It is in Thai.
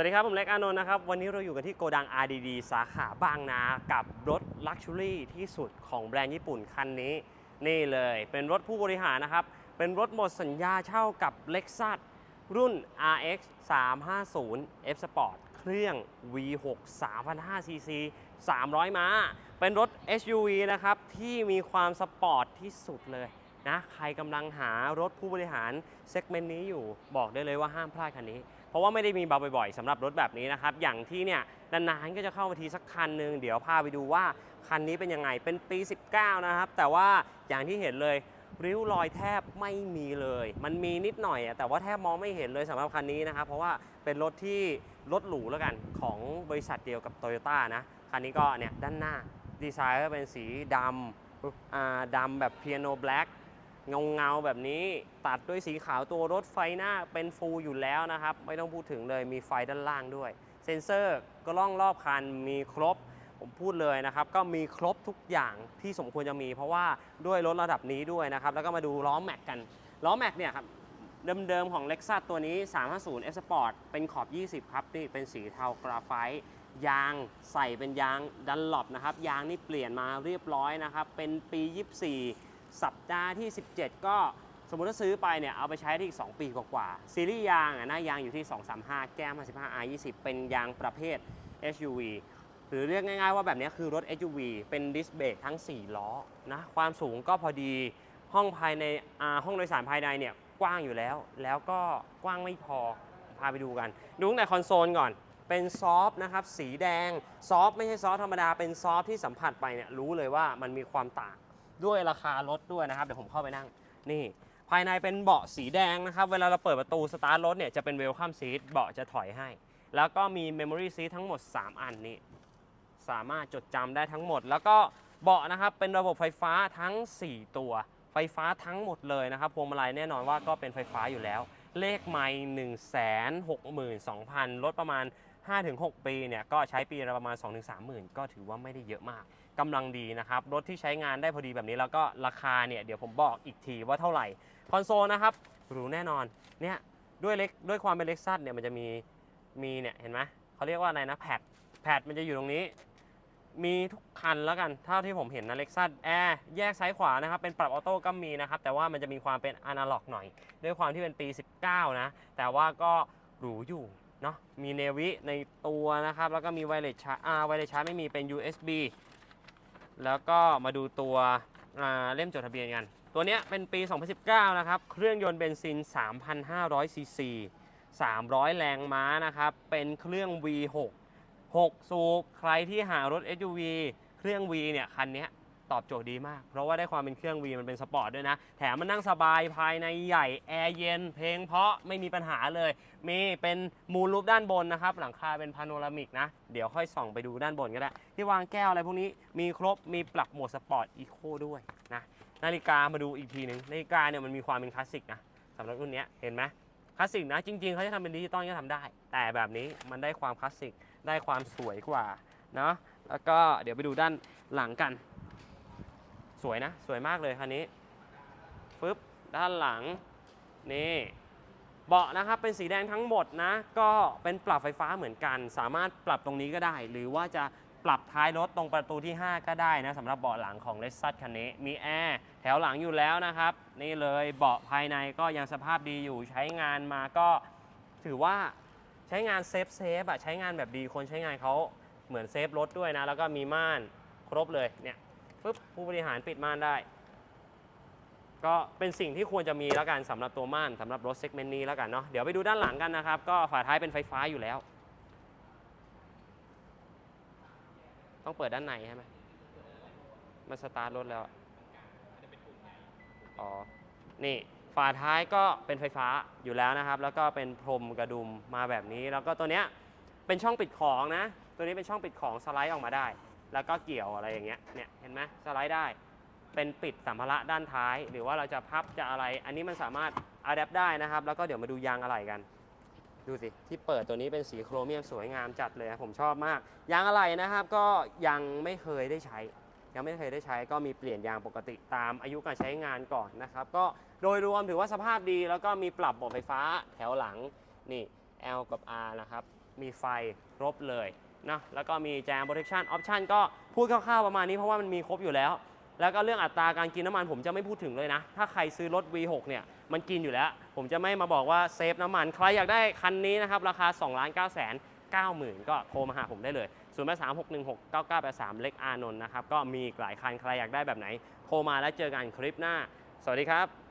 วัสดีครับ ผมเล็กอานนท์นะครับ วันนี้เราอยู่กันที่โกดัง RDD สาขาบางนา กับรถลักชัวรี่ที่สุดของแบรนด์ญี่ปุ่นคันนี้ นี่เลยเป็นรถผู้บริหารนะครับ เป็นรถหมดสัญญาเช่ากับ Lexus รุ่น RX 350 F Sport เครื่อง V6 3,500cc 300 ม้า เป็นรถ SUV นะครับ ที่มีความสปอร์ตที่สุดเลยนะ ใครกำลังหารถผู้บริหารเซกเมนต์นี้อยู่ บอกได้เลยว่าห้ามพลาดคันนี้ ราะว่าไม่ได้มีมาบ่อยๆสำหรับรถแบบนี้นะครับ อย่างที่เนี่ยนานๆก็จะเข้ามาทีสักคันหนึ่งเดี๋ยวพาไปดูว่าคันนี้เป็นยังไงเป็นปี 19 นะครับ แต่ว่าอย่างที่เห็นเลยริ้วรอยแทบไม่มีเลย มันมีนิดหน่อยแต่ว่าแทบมองไม่เห็นเลยสำหรับคันนี้นะครับ เพราะว่าเป็นรถที่รถหรูแล้วกันของบริษัทเดียวกับ t o y ยต้นะ คันนี้ก็เนี่ยด้านหน้าดีไซน์ก็เป็นสีดำดำแบบเปียโนแบล็ก เงาเงาแบบนี้ตัดด้วยสีขาวตัวรถไฟหน้าเป็นฟูลอยู่แล้วนะครับ ไม่ต้องพูดถึงเลยมีไฟด้านล่างด้วย เซ็นเซอร์กล้องรอบคันมีครบผมพูดเลยนะครับ ก็มีครบทุกอย่างที่สมควรจะมี เพราะว่าด้วยรถระดับนี้ด้วยนะครับ แล้วก็มาดูล้อแม็กกันล้อแม็กเนี่ยครับเดิมๆของ Lexus ตัวนี้ 350 F Sport เป็นขอบ 20 ครับ นี่เป็นสีเทากราไฟต์ยางใส่เป็นยางดันหลบนะครับ ยางนี่เปลี่ยนมาเรียบร้อยนะครับ เป็นปี 24 สัปดาห์ที่ 17 ก็สมมุติถ้าซื้อไปเนี่ยเอาไปใช้ได้อีก 2 ปีกว่าๆซีรีส์ยางอะหน้ายางอยู่ที่ 235 แก้ม 55 R 20 เป็นยางประเภท SUV หรือเรียกง่ายๆว่าแบบนี้คือรถ SUV เป็นดิสเบรกทั้ง 4 ล้อนะความสูงก็พอดีห้องภายในอ่าห้องโดยสารภายในเนี่ยกว้างอยู่แล้ว แล้วก็กว้างไม่พอพาไปดูกัน ดูตั้งแต่คอนโซลก่อนเป็นซอฟต์นะครับสีแดง ซอฟต์ไม่ใช่ซอฟธรรมดาเป็นซอฟต์ที่สัมผัสไปเนี่ยรู้เลยว่ามันมีความต่าง ด้วยราคารถด้วยนะครับ เดี๋ยวผมเข้าไปนั่งนี่ ภายในเป็นเบาะสีแดงนะครับ เวลาเราเปิดประตูสตาร์ทรถเนี่ยจะเป็นเวลคัมซีทเบาะจะถอยให้ แล้วก็มีเมมโมรี่ซีททั้งหมด 3 อันนี่สามารถจดจำได้ทั้งหมด แล้วก็เบาะนะครับเป็นระบบไฟฟ้าทั้ง 4 ตัว ไฟฟ้าทั้งหมดเลยนะครับพวงมาลัยแน่นอนว่าก็เป็นไฟฟ้าอยู่แล้ว เลขไม่1 6 2 0 0 0รถประมาณ5-6 ปีเนี่ยก็ใช้ปีละประมาณ 2-3 หมื่นก็ถือว่าไม่ได้เยอะมาก กำลังดีนะครับ รถที่ใช้งานได้พอดีแบบนี้แล้วก็ราคาเนี่ยเดี๋ยวผมบอกอีกทีว่าเท่าไหร่ คอนโซลนะครับหรูแน่นอนเนี่ยด้วยเล็กด้วยความเป็นเล็กซัสเนี่ยมันจะมีมีเนี่ยเห็นไหมเขาเรียกว่าอะไรนะแพดแพดมันจะอยู่ตรงนี้ มีทุกคันแล้วกันเท่าที่ผมเห็นนะเล็กซัสแอร์แยกซ้ายขวานะครับ เป็นปรับออโต้ก็มีนะครับ แต่ว่ามันจะมีความเป็นอนาล็อกหน่อย ด้วยความที่เป็นปี 19 นะ แต่ว่าก็หรูอยู่เนาะมีเนวิในตัวนะครับ แล้วก็มีไวเลสชาร์อ่าไวเลสชาร์จไม่มีเป็น USB แล้วก็มาดูตัวเล่มจดทะเบียนกัน ตัวนี้เป็นปี 2019 นะครับ เครื่องยนต์เบนซิน 3,500 ซีซี 300 แรงม้านะครับ เป็นเครื่อง V6 6 สูบ ใครที่หารถ SUV เครื่อง V เนี่ย คันนี้ ตอบโจทย์ดีมาก เพราะว่าได้ความเป็นเครื่อง V มันเป็นสปอร์ตด้วยนะ แถมมันนั่งสบายภายในใหญ่ แอร์เย็น เพลงเพราะไม่มีปัญหาเลย มีเป็นมูลรูปด้านบนนะครับ หลังคาเป็นพาโนรามิกนะ เดี๋ยวค่อยส่องไปดูด้านบนก็ได้ ที่วางแก้วอะไรพวกนี้มีครบมีปรับโหมดสปอร์ตอีโคด้วยนะนาฬิกามาดูอีกทีหนึ่งนาฬิกาเนี่ยมันมีความเป็นคลาสสิกนะสำหรับรุ่นนี้เห็นไหมคลาสสิกนะจริงๆเขาจะทำเป็นดิจิตอลก็ทำได้ แต่แบบนี้มันได้ความคลาสสิกได้ความสวยกว่าเนาะแล้วก็เดี๋ยวไปดูด้านหลังกัน สวยนะ สวยมากเลยคันนี้ฟึบด้านหลัง นี่เบาะนะครับเป็นสีแดงทั้งหมดนะ ก็เป็นปรับไฟฟ้าเหมือนกัน สามารถปรับตรงนี้ก็ได้ หรือว่าจะปรับท้ายรถตรงประตูที่ 5 ก็ได้นะสำหรับเบาะหลังของ l e x u s คันนี้มีแอร์แถวหลังอยู่แล้วนะครับ นี่เลยเบาะภายในก็ยังสภาพดีอยู่ใช้งานมาก็ถือว่าใช้งานเซฟเซฟอะใช้งานแบบดีคนใช้งานเขาเหมือนเซฟรถด้วยนะ แล้วก็มีม่านครบเลยเนี่ย ฟึบผู้บริหารปิดม่านได้ ก็เป็นสิ่งที่ควรจะมีแล้วกันสำหรับตัวม่านสำหรับรถเซกเมนต์นี้แล้วกันเนาะเดี๋ยวไปดูด้านหลังกันนะครับ ก็ฝาท้ายเป็นไฟฟ้าอยู่แล้ว ต้องเปิดด้านในใช่ไหมมันสตาร์ทรถแล้วอ๋อนี่ฝาท้ายก็เป็นไฟฟ้าอยู่แล้วนะครับ แล้วก็เป็นพรมกระดุมมาแบบนี้ แล้วก็ตัวเนี้ยเป็นช่องปิดของนะ ตัวนี้เป็นช่องปิดของสไลด์ออกมาได้ แล้วก็เกี่ยวอะไรอย่างเงี้ยเนี่ยเห็นไหมสไลด์ได้ เป็นปิดสัมภาระด้านท้าย หรือว่าเราจะพับจะอะไร อันนี้มันสามารถอัดแอปได้นะครับ แล้วก็เดี๋ยวมาดูยางอะไหล่กัน ดูสิ ที่เปิดตัวนี้เป็นสีโครเมียมสวยงามจัดเลยนะผมชอบมาก ยางอะไหล่นะครับ ก็ยังไม่เคยได้ใช้ ยังไม่เคยได้ใช้ ก็มีเปลี่ยนยางปกติตามอายุการใช้งานก่อนนะครับ ก็โดยรวมถือว่าสภาพดี แล้วก็มีปรับบาะไฟฟ้าแถวหลังนี่ L กับ R นะครับ มีไฟครบเลย นะแล้วก็มีแจม protection option ก็พูดคร่าวๆประมาณนี้เพราะว่ามันมีครบอยู่แล้ว แล้วก็เรื่องอัตราการกินน้ำมันผมจะไม่พูดถึงเลยนะ ถ้าใครซื้อรถ V6 เนี่ยมันกินอยู่แล้ว ผมจะไม่มาบอกว่าเซฟน้ำมัน ใครอยากได้คันนี้นะครับราคา2 9 9 9 0 0 0 0 ก็โทรมาหาผมได้เลย 0 8 3 6 1 6 9 9 8 3 เล็กอานนท์นะครับ ก็มีอีกหลายคัน ใครอยากได้แบบไหน โทรมาแล้วเจอกันคลิปหน้า สวัสดีครับ